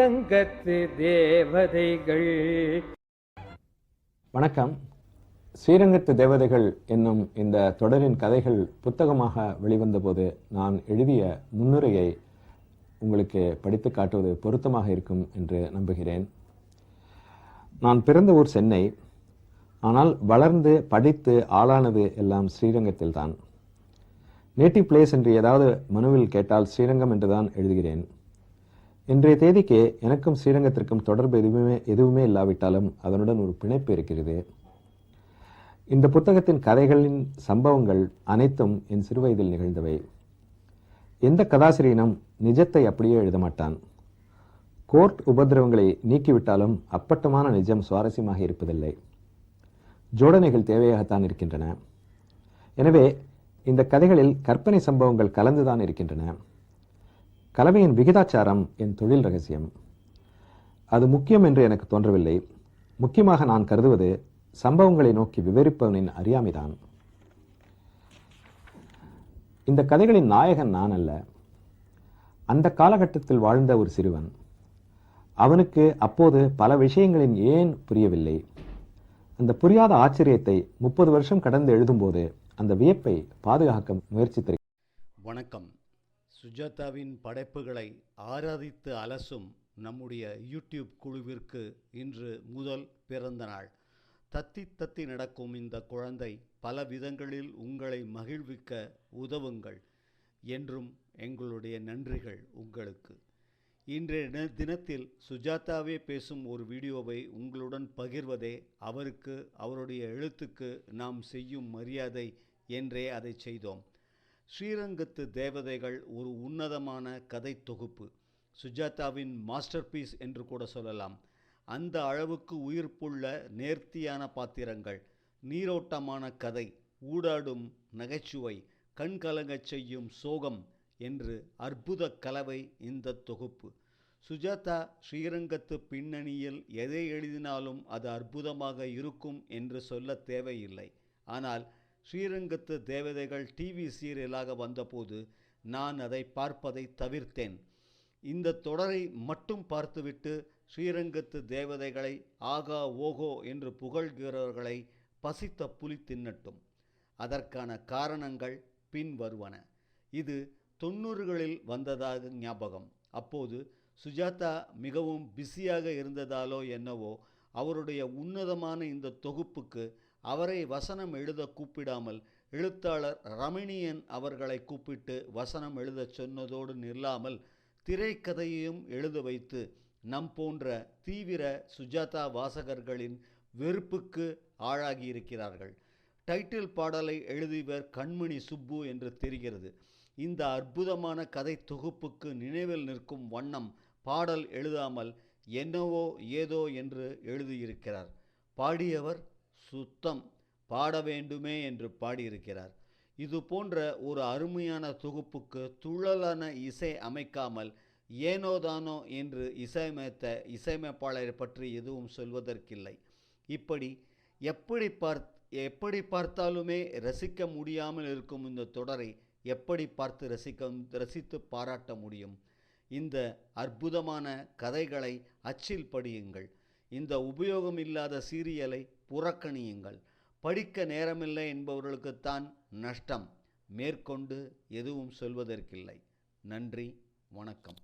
ஸ்ரீரங்கத்து தேவதைகள். வணக்கம். ஸ்ரீரங்கத்து தேவதைகள் என்னும் இந்த தொடரின் கதைகள் புத்தகமாக வெளிவந்தபோது நான் எழுதிய முன்னுரையை உங்களுக்கு படித்து காட்டுவது பொருத்தமாக இருக்கும் என்று நம்புகிறேன். நான் பிறந்த ஊர் சென்னை. ஆனால் வளர்ந்து படித்து ஆளானது எல்லாம் ஸ்ரீரங்கத்தில்தான். நேட்டிவ் பிளேஸ் என்று ஏதாவது மனுவில் கேட்டால் ஸ்ரீரங்கம் என்றுதான் எழுதுகிறேன். இன்றைய தேதிக்கு எனக்கும் ஸ்ரீரங்கத்திற்கும் தொடர்பு எதுவுமே எதுவுமே இல்லாவிட்டாலும் அதனுடன் ஒரு பிணைப்பு இருக்கிறது. இந்த புத்தகத்தின் கதைகளின் சம்பவங்கள் அனைத்தும் என் சிறுவயதில் நிகழ்ந்தவை. எந்த கதாசிரியனும் நிஜத்தை அப்படியே எழுத மாட்டான். கோர்ட் உபதிரவங்களை நீக்கிவிட்டாலும் அப்பட்டமான நிஜம் சுவாரஸ்யமாக இருப்பதில்லை. ஜோடனைகள் தேவையாகத்தான் இருக்கின்றன. எனவே இந்த கதைகளில் கற்பனை சம்பவங்கள் கலந்துதான் இருக்கின்றன. கலவையின் விகிதாச்சாரம் என் தொழில் ரகசியம். அது முக்கியம் என்று எனக்கு தோன்றவில்லை. முக்கியமாக நான் கருதுவது சம்பவங்களை நோக்கி விவரிப்பவனின் அறியாமைதான். இந்த கதைகளின் நாயகன் நான் அல்ல. அந்த காலகட்டத்தில் வாழ்ந்த ஒரு சிறுவன். அவனுக்கு அப்போது பல விஷயங்களின் ஏன் புரியவில்லை. அந்த புரியாத ஆச்சரியத்தை முப்பது வருஷம் கடந்து எழுதும்போது அந்த வியப்பை பாதுகாக்க முயற்சித்திருக்கிறேன். வணக்கம். சுஜாதாவின் படைப்புகளை ஆராதித்து அலசும் நம்முடைய யூடியூப் குழுவிற்கு இன்று முதல் பிறந்த நாள். தத்தி தத்தி நடக்கும் இந்த குழந்தை பல விதங்களில் உங்களை மகிழ்விக்க உதவுங்கள் என்றும் எங்களுடைய நன்றிகள் உங்களுக்கு. இன்றைய தினத்தில் சுஜாதாவே பேசும் ஒரு வீடியோவை உங்களுடன் பகிர்வதே அவருக்கு அவருடைய எழுத்துக்கு நாம் செய்யும் மரியாதை என்றே அதை செய்தோம். ஸ்ரீரங்கத்து தேவதைகள் ஒரு உன்னதமான கதை தொகுப்பு சுஜாதாவின் மாஸ்டர்பீஸ் என்று கூட சொல்லலாம். அந்த அளவுக்கு உயிர்ப்புள்ள நேர்த்தியான பாத்திரங்கள் நீரோட்டமான கதை ஊடாடும் நகைச்சுவை கண்கலங்கச் செய்யும் சோகம் என்று அற்புத கலவை இந்த தொகுப்பு. சுஜாதா ஸ்ரீரங்கத்து பின்னணியில் எதை எழுதினாலும் அது அற்புதமாக இருக்கும் என்று சொல்ல தேவையில்லை. ஆனால் ஸ்ரீரங்கத்து தேவதைகள் டிவி சீரியலாக வந்தபோது நான் அதை பார்ப்பதை தவிர்த்தேன். இந்த தொடரை மட்டும் பார்த்துவிட்டு ஸ்ரீரங்கத்து தேவதைகளை ஆகா ஓகோ என்று புகழ்கிறவர்களை பசித்த புலி தின்னட்டும். அதற்கான காரணங்கள் பின் வருவன. இது தொண்ணூறுகளில் வந்ததாக ஞாபகம். அப்போது சுஜாதா மிகவும் பிஸியாக இருந்ததாலோ என்னவோ அவருடைய உன்னதமான இந்த தொகுப்புக்கு அவரை வசனம் எழுத கூப்பிடாமல் எழுத்தாளர் ரமணியன் அவர்களை கூப்பிட்டு வசனம் எழுதச் சொன்னதோடு நில்லாமல் திரைக்கதையையும் எழுத வைத்து நம் போன்ற தீவிர சுஜாதா வாசகர்களின் வெறுப்புக்கு ஆளாகியிருக்கிறார்கள். டைட்டில் பாடலை எழுதியவர் கண்மணி சுப்பு என்று தெரிகிறது. இந்த அற்புதமான கதை தொகுப்புக்கு நினைவில் நிற்கும் வண்ணம் பாடல் எழுதாமல் என்னவோ ஏதோ என்று எழுதியிருக்கிறார். பாடியவர் சுத்தம் பாட வேண்டுமே என்று பாடியிருக்கிறார். இது போன்ற ஒரு அருமையான தொகுப்புக்கு துழலான இசை அமைக்காமல் ஏனோதானோ என்று இசையமைத்த இசையமைப்பாளரை பற்றி எதுவும் சொல்வதற்கில்லை. இப்படி எப்படி பார்த் எப்படி பார்த்தாலுமே ரசிக்க முடியாமல் இருக்கும் இந்த தொடரை எப்படி பார்த்து ரசிக்க ரசித்து பாராட்ட முடியும்? இந்த அற்புதமான கதைகளை அச்சில் படியுங்கள். இந்த உபயோகம் இல்லாத சீரியலை புறக்கணியுங்கள். படிக்க நேரமில்லை என்பவர்களுக்குத்தான் நஷ்டம். மேற்கொண்டு எதுவும் சொல்வதற்கில்லை. நன்றி. வணக்கம்.